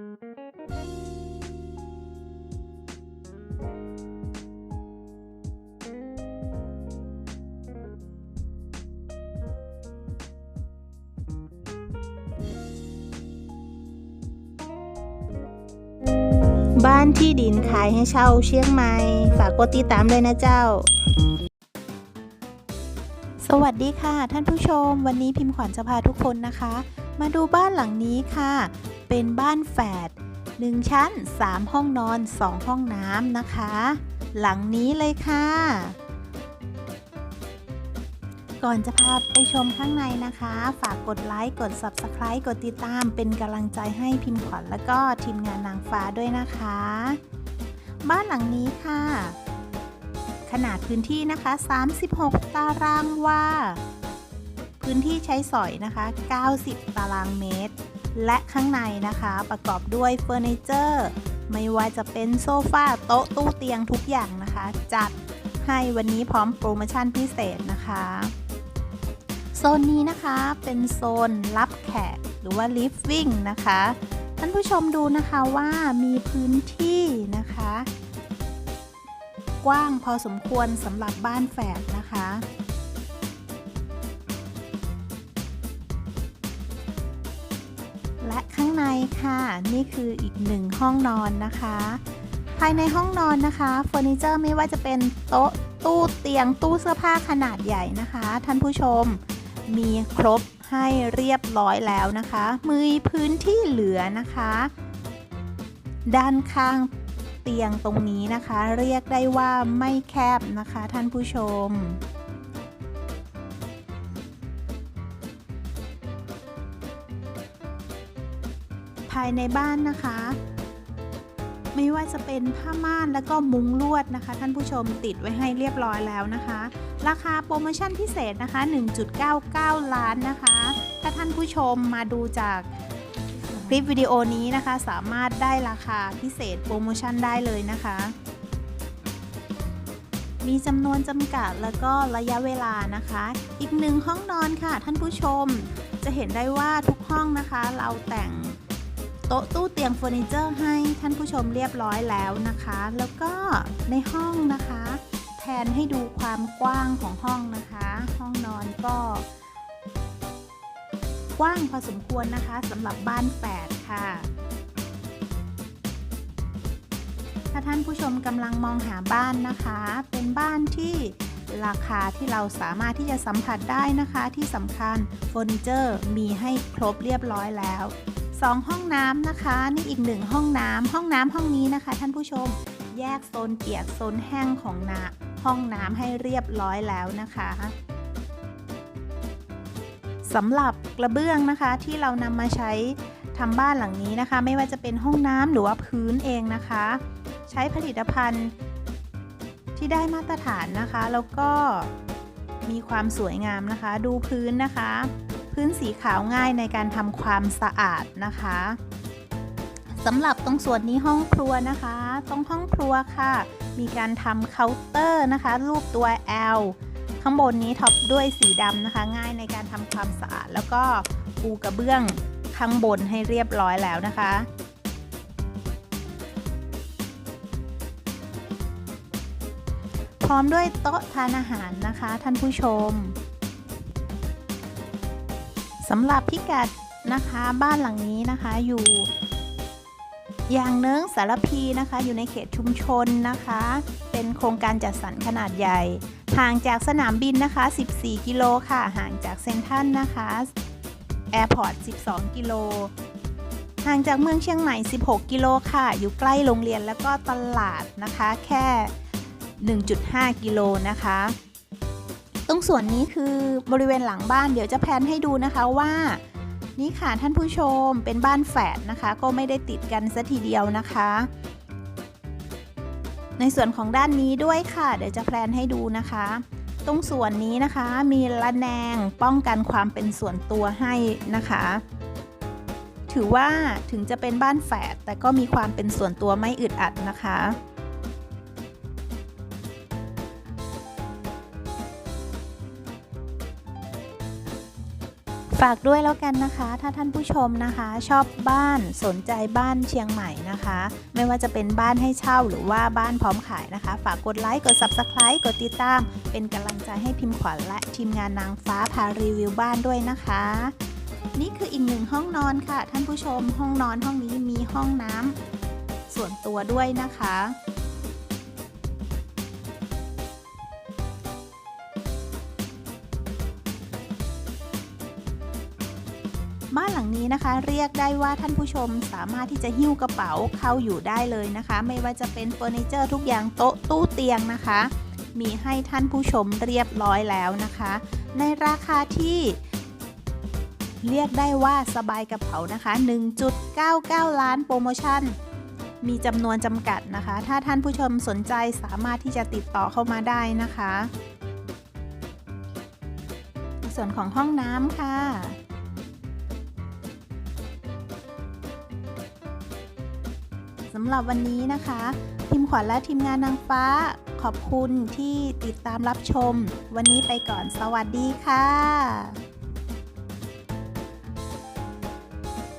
บ้านที่ดินขายให้เช่าเชียงใหม่ ฝากกดติดตามด้วยนะเจ้า สวัสดีค่ะ ท่านผู้ชม วันนี้พิมพ์ขวัญจะพาทุกคนนะคะ มาดูบ้านหลังนี้ค่ะ เป็นบ้านแฝด1ชั้น 3 ห้องนอน 2 ห้องน้ำนะคะ หลังนี้เลยค่ะ ก่อนจะพาไปชมข้างในนะคะ ฝากกดไลค์กด Subscribe กดติดตามเป็นกำลังใจให้พิมพ์ขวัญและก็ทีมงานนางฟ้าด้วยนะคะ บ้านหลังนี้ค่ะ ขนาดพื้นที่นะคะ 36 ตารางวาพื้นที่ใช้สอยนะคะ 90 ตารางเมตร และข้างในนะคะประกอบด้วยเฟอร์นิเจอร์ไม่ว่าจะเป็นโซฟาโต๊ะตู้เตียงทุกอย่างนะคะ จัดให้วันนี้พร้อมโปรโมชั่นพิเศษนะคะ โซนนี้นะคะเป็นโซนรับแขกหรือว่า living นะคะท่านผู้ชมดูนะคะว่ามีพื้นที่นะคะ กว้างพอสมควรสำหรับบ้านแฝดนะคะางในค่ะ นี่คืออีกหนึ่งห้องนอนนะคะ ภายในห้องนอนนะคะเฟอร์นิเจอร์ไม่ว่าจะเป็นโต๊ะตู้เตียงตู้เสื้อผ้าขนาดใหญ่นะคะ ท่านผู้ชมมีครบให้เรียบร้อยแล้วนะคะมีพื้นที่เหลือนะคะ ด้านข้างเตียงตรงนี้นะคะ เรียกได้ว่าไม่แคบนะคะ ท่านผู้ชม ภายในบ้านนะคะ ไม่ว่าจะเป็นผ้าม่านแล้วก็มุ้งลวดนะคะ ท่านผู้ชมติดไว้ให้เรียบร้อยแล้วนะคะ ราคาโปรโมชั่นพิเศษนะคะ 1.99 ล้านนะคะ ถ้าท่านผู้ชมมาดูจากคลิปวิดีโอนี้นะคะสามารถได้ราคาพิเศษโปรโมชั่นได้เลยนะคะ มีจำนวนจำกัดแล้วก็ระยะเวลานะคะ อีกหนึ่งห้องนอนค่ะท่านผู้ชม จะเห็นได้ว่าทุกห้องนะคะ เราแต่ง โต๊ะตู้เตียงเฟอร์นิเจอร์ให้ท่านผู้ชมเรียบร้อยแล้วนะคะ แล้วก็ในห้องนะคะ แทนให้ดูความกว้างของห้องนะคะ ห้องนอนก็ กว้างพอสมควรนะคะสำหรับบ้านแฝดค่ะถ้าท่านผู้ชมกำลังมองหาบ้านนะคะ เป็นบ้านที่ราคาที่เราสามารถที่จะสัมผัสได้นะคะ ที่สำคัญเฟอร์นิเจอร์มีให้ครบเรียบร้อยแล้ว 2 ห้องน้ำนะคะ นี่อีกหนึ่งห้องน้ำห้องน้ำห้องนี้นะคะ ท่านผู้ชมแยกโซนเปียกโซนแห้งของน้ำห้องน้ำให้เรียบร้อยแล้วนะคะสำหรับกระเบื้องนะคะที่เรานำมาใช้ทำบ้านหลังนี้นะคะ ไม่ว่าจะเป็นห้องน้ำหรือว่าพื้นเองนะคะ ใช้ผลิตภัณฑ์ที่ได้มาตรฐานนะคะ แล้วก็มีความสวยงามนะคะ ดูพื้นนะคะ พื้นสีขาวง่ายในการทำความสะอาดนะคะสำหรับตรงส่วนนี้ห้องครัวนะคะ ตรงห้องครัวค่ะ มีการทำเคาน์เตอร์นะคะ รูปตัว L ข้างบนนี้ท็อปด้วยสีดำนะคะ ง่ายในการทำความสะอาด แล้วก็ปูกระเบื้องข้างบนให้เรียบร้อยแล้วนะคะพร้อมด้วยโต๊ะทานอาหารนะคะ ท่านผู้ชม สำหรับพิกัดนะคะบ้านหลังนี้นะคะอยู่อย่างเนิ้งสารพีนะคะ อยู่ในเขตชุมชนนะคะ เป็นโครงการจัดสรรขนาดใหญ่ ห่างจากสนามบินนะคะ 14 กิโลค่ะ ห่างจากเซนทัลนะคะแอร์พอร์ต 12 กิโล ห่างจากเมืองเชียงใหม่ 16 กิโลค่ะ อยู่ใกล้โรงเรียนแล้วก็ตลาดนะคะ แค่ 1.5 กิโลนะคะ ตรงส่วนนี้คือบริเวณหลังบ้านเดี๋ยวจะแพนให้ดูนะคะว่านี่ค่ะท่านผู้ชมเป็นบ้านแฝดนะคะ ก็ไม่ได้ติดกันซะทีเดียวนะคะ ในส่วนของด้านนี้ด้วยค่ะ เดี๋ยวจะแพลนให้ดูนะคะ ตรงส่วนนี้นะคะมีระแนงป้องกันความเป็นส่วนตัวให้นะคะ ถือว่าถึงจะเป็นบ้านแฝดแต่ก็มีความเป็นส่วนตัวไม่อึดอัดนะคะ ฝากด้วยแล้วกันนะคะ ถ้าท่านผู้ชมนะคะชอบบ้านสนใจบ้านเชียงใหม่นะคะ ไม่ว่าจะเป็นบ้านให้เช่าหรือว่าบ้านพร้อมขายนะคะ ฝากกดไลค์กด Subscribe กดติดตาม เป็นกำลังใจให้พิมพ์ขวัญและทีมงานนางฟ้าพารีวิวบ้านด้วยนะคะ นี่คืออีกหนึ่งห้องนอนค่ะ ท่านผู้ชมห้องนอนห้องนี้มีห้องน้ำส่วนตัวด้วยนะคะ บ้านหลังนี้นะคะ เรียกได้ว่าท่านผู้ชมสามารถที่จะหิ้วกระเป๋าเข้าอยู่ได้เลยนะคะ ไม่ว่าจะเป็นเฟอร์นิเจอร์ทุกอย่างโต๊ะตู้เตียงนะคะ มีให้ท่านผู้ชมเรียบร้อยแล้วนะคะ ในราคาที่เรียกได้ว่าสบายกระเป๋านะคะ 1.99 ล้านโปรโมชั่น มีจำนวนจำกัดนะคะ ถ้าท่านผู้ชมสนใจสามารถที่จะติดต่อเข้ามาได้นะคะ ส่วนของห้องน้ำค่ะำหรับวันนี้นะคะ ทีมขวัญและทีมงานนางฟ้า ขอบคุณที่ติดตามรับชม วันนี้ไปก่อนสวัสดีค่ะ